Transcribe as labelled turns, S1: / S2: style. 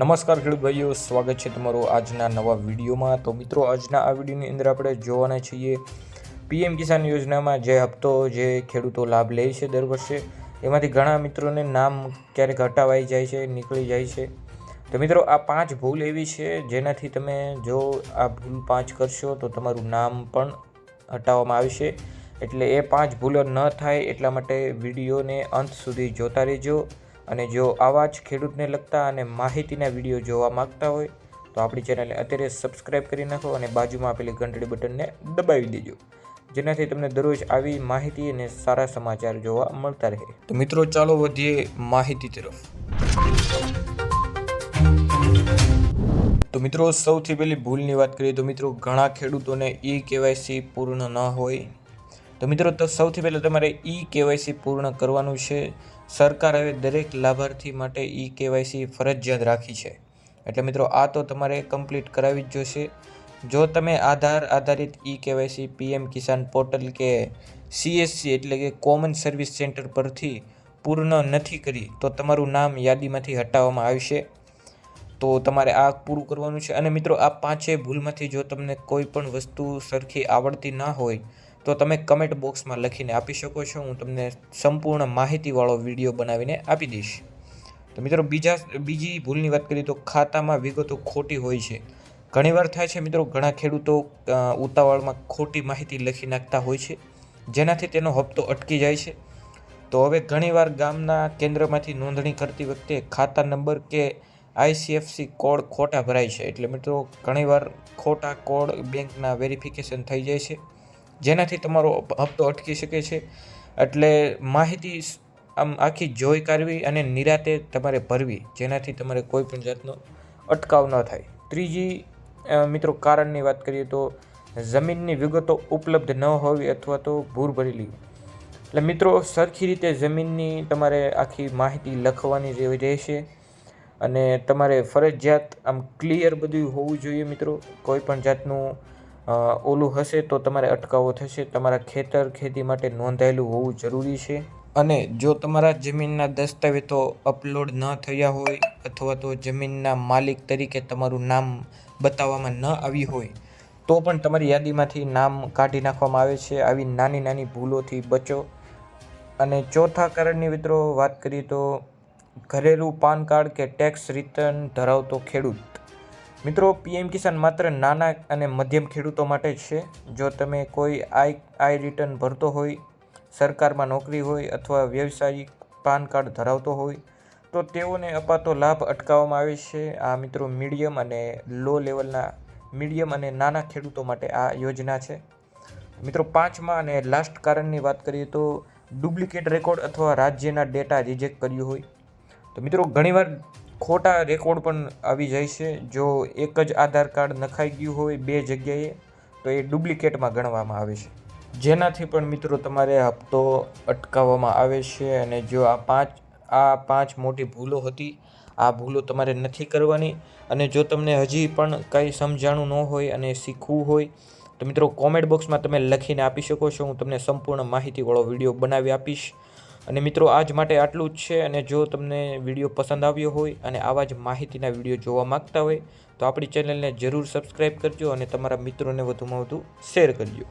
S1: નમસ્કાર ખેડૂત ભાઈઓ, સ્વાગત છે તમારું આજના નવા વિડીયોમાં. તો મિત્રો, આજના આ વિડીયોની અંદર આપણે જોવાના છીએ પીએમ કિસાન યોજનામાં જે હપ્તો, જે ખેડૂતો લાભ લે છે દર વર્ષે, એમાંથી ઘણા મિત્રોને નામ ક્યારેક હટાવાઈ જાય છે, નીકળી જાય છે. તો મિત્રો, આ પાંચ ભૂલ એવી છે જેનાથી તમે જો આ ભૂલ પાંચ કરશો, તો તમારું નામ પણ હટાવવામાં આવશે. એટલે એ પાંચ ભૂલો ન થાય એટલા માટે વિડીયોને અંત સુધી જોતા રહેજો. અને જો આવા જ ખેડૂતને લગતા અને માહિતીના વીડિયો જોવા માંગતા હોય, તો આપણી ચેનલને અત્યારે સબસ્ક્રાઈબ કરી નાખો અને બાજુમાં આપેલી ઘંટડી બટનને દબાવી દેજો. જેનાથી તમને દરરોજ આવી માહિતી અને સારા સમાચાર જોવા મળતા રહે. તો મિત્રો, ચાલો વધીએ માહિતી તરફ. તો મિત્રો, સૌથી પહેલી ભૂલની વાત કરીએ તો મિત્રો, ઘણા ખેડૂતોને ઈ કેવાયસી પૂર્ણ ન હોય. તો મિત્રો, તો સૌથી પહેલાં તમારે ઈ કેવાયસી પૂર્ણ કરવાનું છે. સરકાર હવે દરેક લાભાર્થી માટે ઈ કેવાયસી ફરજિયાત રાખી છે. એટલે મિત્રો, આ તો તમારે કમ્પ્લીટ કરાવી જ જોશે. જો તમે આધાર આધારિત E KYC PM Kisan portal કે સીએસસી એટલે કે કોમન સર્વિસ સેન્ટર પરથી પૂર્ણ નથી કરી, તો તમારું નામ યાદીમાંથી હટાવવામાં આવશે. તો તમારે આ પૂરું કરવાનું છે. અને મિત્રો, આ પાંચેય ભૂલમાંથી જો તમને કોઈ પણ વસ્તુ સરખી આવડતી ના હોય તો તમે કમેન્ટ બોક્સમાં લખીને આપી શકો છો. હું તમને સંપૂર્ણ માહિતીવાળો વીડિયો બનાવીને આપી દઈશ. તો મિત્રો, બીજા બીજી ભૂલની વાત કરીએ તો ખાતામાં વિગતો ખોટી હોય છે. ઘણીવાર થાય છે મિત્રો, ઘણા ખેડૂતો ઉતાવળમાં ખોટી માહિતી લખી નાખતા હોય છે. જેનાથી તેનો હપ્તો અટકી જાય છે. તો હવે ઘણીવાર ગામના કેન્દ્રમાંથી નોંધણી કરતી વખતે ખાતા નંબર કે આઈસીએફસી કોડ ખોટા ભરાય છે. એટલે મિત્રો, ઘણીવાર ખોટા કોડ બેંકના વેરિફિકેશન થઈ જાય છે. જેનાથી તમારો હપ્તો અટકી શકે છે. એટલે માહિતી આમ આખી જોઈ કાઢવી અને નિરાતે તમારે ભરવી, જેનાથી તમારે કોઈ પણ જાતનો અટકાવ ન થાય. ત્રીજી મિત્રો કારણની વાત કરીએ તો જમીનની વિગતો ઉપલબ્ધ ન હોવી અથવા તો ભૂર ભરેલી એટલે મિત્રો સરખી રીતે જમીનની તમારે આખી માહિતી લખવાની રહેશે અને તમારે ફરજિયાત આમ ક્લિયર બધું હોવું જોઈએ મિત્રો. કોઈ પણ જાતનું ઓલું હશે તો તમારે અટકાવો થશે. તમારા ખેતર ખેતી માટે નોંધાયેલું હોવું જરૂરી છે. અને જો તમારા જમીનના દસ્તાવેજો અપલોડ ન થયા હોય અથવા તો જમીનના માલિક તરીકે તમારું નામ બતાવવામાં ન આવી હોય, તો પણ તમારી યાદીમાંથી નામ કાઢી નાખવામાં આવે છે. આવી નાની નાની ભૂલોથી બચો. અને ચોથા કારણની મિત્રો વાત કરીએ તો ઘરેલું પાન કાર્ડ કે ટેક્સ રિટર્ન ધરાવતો ખેડૂત. મિત્રો, પીએમ કિસાન માત્ર નાના અને મધ્યમ ખેડૂતો માટે જ છે. જો તમે કોઈ આઈ આઈ રિટર્ન ભરતો હોય, સરકારમાં નોકરી હોય અથવા વ્યવસાયિક પાન કાર્ડ ધરાવતો હોય, તો તેઓને અપાતો લાભ અટકાવવામાં આવે છે. આ મિત્રો, મીડિયમ અને લો લેવલના મીડિયમ અને નાના ખેડૂતો માટે આ યોજના છે. મિત્રો, પાંચમા અને લાસ્ટ કારણની વાત કરીએ તો ડુપ્લિકેટ રેકોર્ડ અથવા રાજ્યના ડેટા રિજેક્ટ કર્યું હોય. તો મિત્રો, ઘણીવાર ખોટા રેકોર્ડ પણ આવી જાય છે. જો એક જ આધાર કાર્ડ નખાઈ ગયું હોય બે જગ્યાએ, તો એ ડુપ્લિકેટમાં ગણવામાં આવે છે. જેનાથી પણ મિત્રો તમારે હપ્તો અટકાવવામાં આવે છે અને જો આ પાંચ આ પાંચ મોટી ભૂલો હતી, આ ભૂલો તમારે નથી કરવાની. અને જો તમને હજી પણ કંઈ સમજાણું ન હોય અને શીખવું હોય, તો મિત્રો કોમેન્ટ બોક્સમાં તમે લખીને આપી શકો છો. હું તમને સંપૂર્ણ માહિતીવાળો વીડિયો બનાવી આપીશ. અને મિત્રો, આજ માટે આટલું જ છે. અને જો તમને વીડિયો પસંદ આવ્યો હોય અને આવા જ માહિતીના વીડિયો જોવા માગતા હોય, તો આપણી ચેનલને જરૂર સબસ્ક્રાઈબ કરજો અને તમારા મિત્રોને વધુમાં વધુ શેર કરજો.